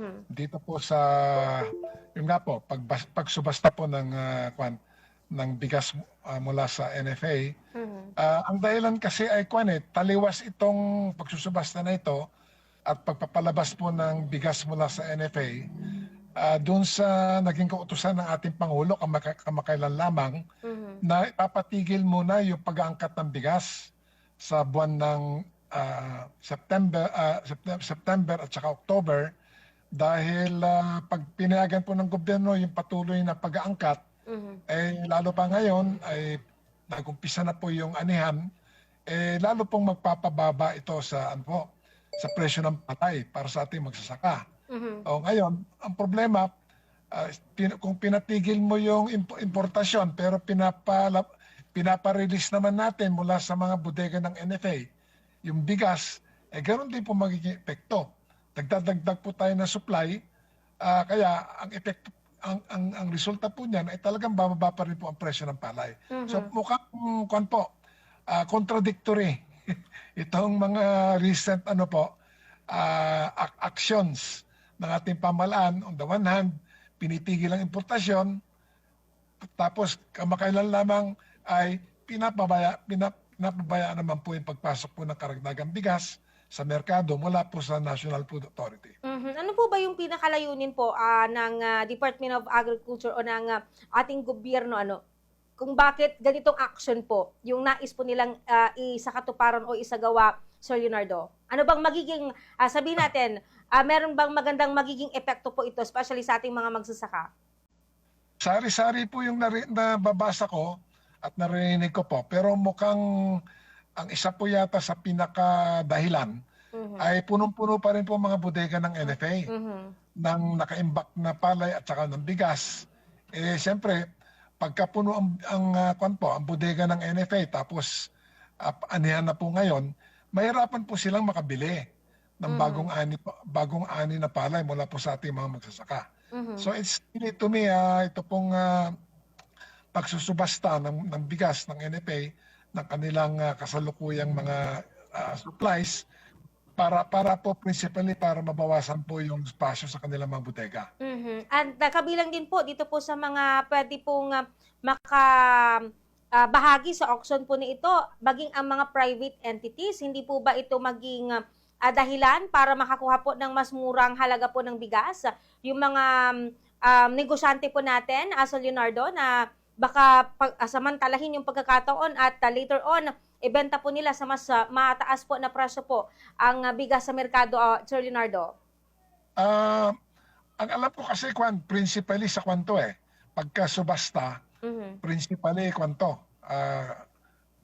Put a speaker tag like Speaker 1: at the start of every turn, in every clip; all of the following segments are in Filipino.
Speaker 1: Mhm.
Speaker 2: dito po sa yung nga po pag pagsubasta po ng ah, kwan ng bigas ah, mula sa NFA
Speaker 1: Mhm.
Speaker 2: Ah, ang dahilan kasi ay kwan eh, taliwas itong pagsusubasta na ito at pagpapalabas po ng bigas mula sa NFA ah, doon sa naging kautusan ng ating Pangulo kamaka- kamakailan lamang
Speaker 1: Mhm.
Speaker 2: na ipapatigil muna yung pag-aangkat ng bigas sa buwan ng ah, September, ah, September, September at saka October dahil ah, pag pinayagan po ng gobyerno yung patuloy na pag-aangkat
Speaker 1: Mhm.
Speaker 2: eh lalo pa ngayon ay nagumpisa na po yung anihan eh lalo pong magpapababa ito sa ano po sa presyo ng patay para sa ating magsasaka.
Speaker 1: Mhm.
Speaker 2: O ngayon, ang problema ah, pin- kung pinatigil mo yung imp- importasyon pero pinapala pinapa-release naman natin mula sa mga bodega ng NFA yung bigas, eh ganoon din po magiging epekto. Dagdadagdag po tayo ng supply, ah, kaya ang epekto ang, ang, ang resulta po niyan ay talagang bababa pa rin po ang presyo ng palay. So
Speaker 1: Mhm.
Speaker 2: mukhang kwan po, ah, contradictory itong mga recent ano po ac- actions ng ating pamahalaan. On the one hand, pinitigil ang importasyon, tapos kamakailan lamang ay pinapabaya, pinap, pinapabaya naman po yung pagpasok po ng karagdagang bigas sa merkado mula po sa National Food Authority.
Speaker 1: Mhm. Ano po ba yung pinakalayunin po ah, ng ah, Department of Agriculture o ng ah, ating gobyerno ano kung bakit ganitong action po yung nais po nilang ah, isakatuparan o isagawa Sir Leonardo? Ano bang magiging ah, sabihin natin ah, meron bang magandang magiging epekto po ito especially sa ating mga magsasaka?
Speaker 2: Sari-sari po yung nababasa ko at narinig ko po. Pero mukhang ang isa po yata sa pinaka-dahilan
Speaker 1: Mhm.
Speaker 2: ay punong-puno pa rin po mga bodega ng NFA
Speaker 1: Mhm.
Speaker 2: ng nakaimbak na palay at saka ng bigas. Eh siyempre, pagka puno ang, ang kwan po, ang bodega ng NFA tapos uh, anihan na po ngayon, mahirapan po silang makabili ng
Speaker 1: Mhm.
Speaker 2: bagong ani bagong ani na palay mula po sa ating mga magsasaka.
Speaker 1: Mhm.
Speaker 2: So it's really to me ah, ito pong ah, pagsusubasta ng, ng bigas ng NFA ng kanilang ah, kasalukuyang mga ah, supplies para para po principally para mabawasan po yung spasyo sa kanilang mga bodega.
Speaker 1: Mhm. And uh, kabilang din po dito po sa mga pwede pong uh, maka ah, bahagi sa auction po ni ito, maging ang mga private entities, hindi po ba ito maging ah, dahilan para makakuha po ng mas murang halaga po ng bigas? Yung mga um, negosyante po natin, Aso Leonardo, na baka pag, ah, samantalahin yung pagkakataon at ah, later on, ibenta po nila sa mas ah, mataas po na presyo po ang ah, bigas sa merkado, ah, Sir Leonardo.
Speaker 2: Ah, ang alam ko kasi kwan principally sa kwanto eh. Pagka subasta,
Speaker 1: Mhm.
Speaker 2: principally kwanto. Ah,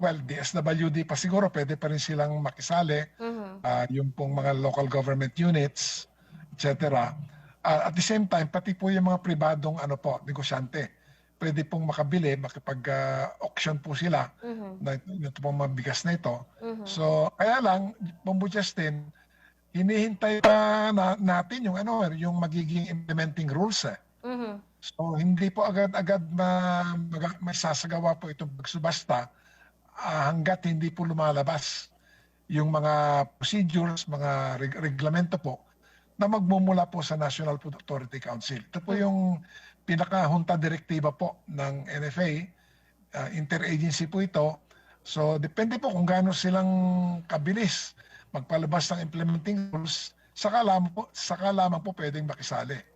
Speaker 2: well, DSWD pa siguro pwede pa rin silang makisali.
Speaker 1: Mhm.
Speaker 2: ah, yung pong mga local government units, etc. Ah, at the same time, pati po yung mga pribadong ano po, negosyante. Pwede pong makabili, makipag-auction po sila
Speaker 1: Mhm.
Speaker 2: na ito pong mga bigas na ito.
Speaker 1: Mhm.
Speaker 2: So, kaya lang, Bombo Justin, hinihintay pa na, natin yung ano, yung magiging implementing rules eh.
Speaker 1: Mhm.
Speaker 2: So, hindi po agad-agad ma, mag, may sasagawa po itong pagsubasta ah, hanggat hindi po lumalabas yung mga procedures, mga reg- reglamento po na magmumula po sa National Food Authority Council. Ito po yung pinaka-junta direktiba po ng NFA, ah, interagency po ito. So, depende po kung gaano silang kabilis magpalabas ng implementing rules, saka lamang po, saka lamang po pwedeng makisali.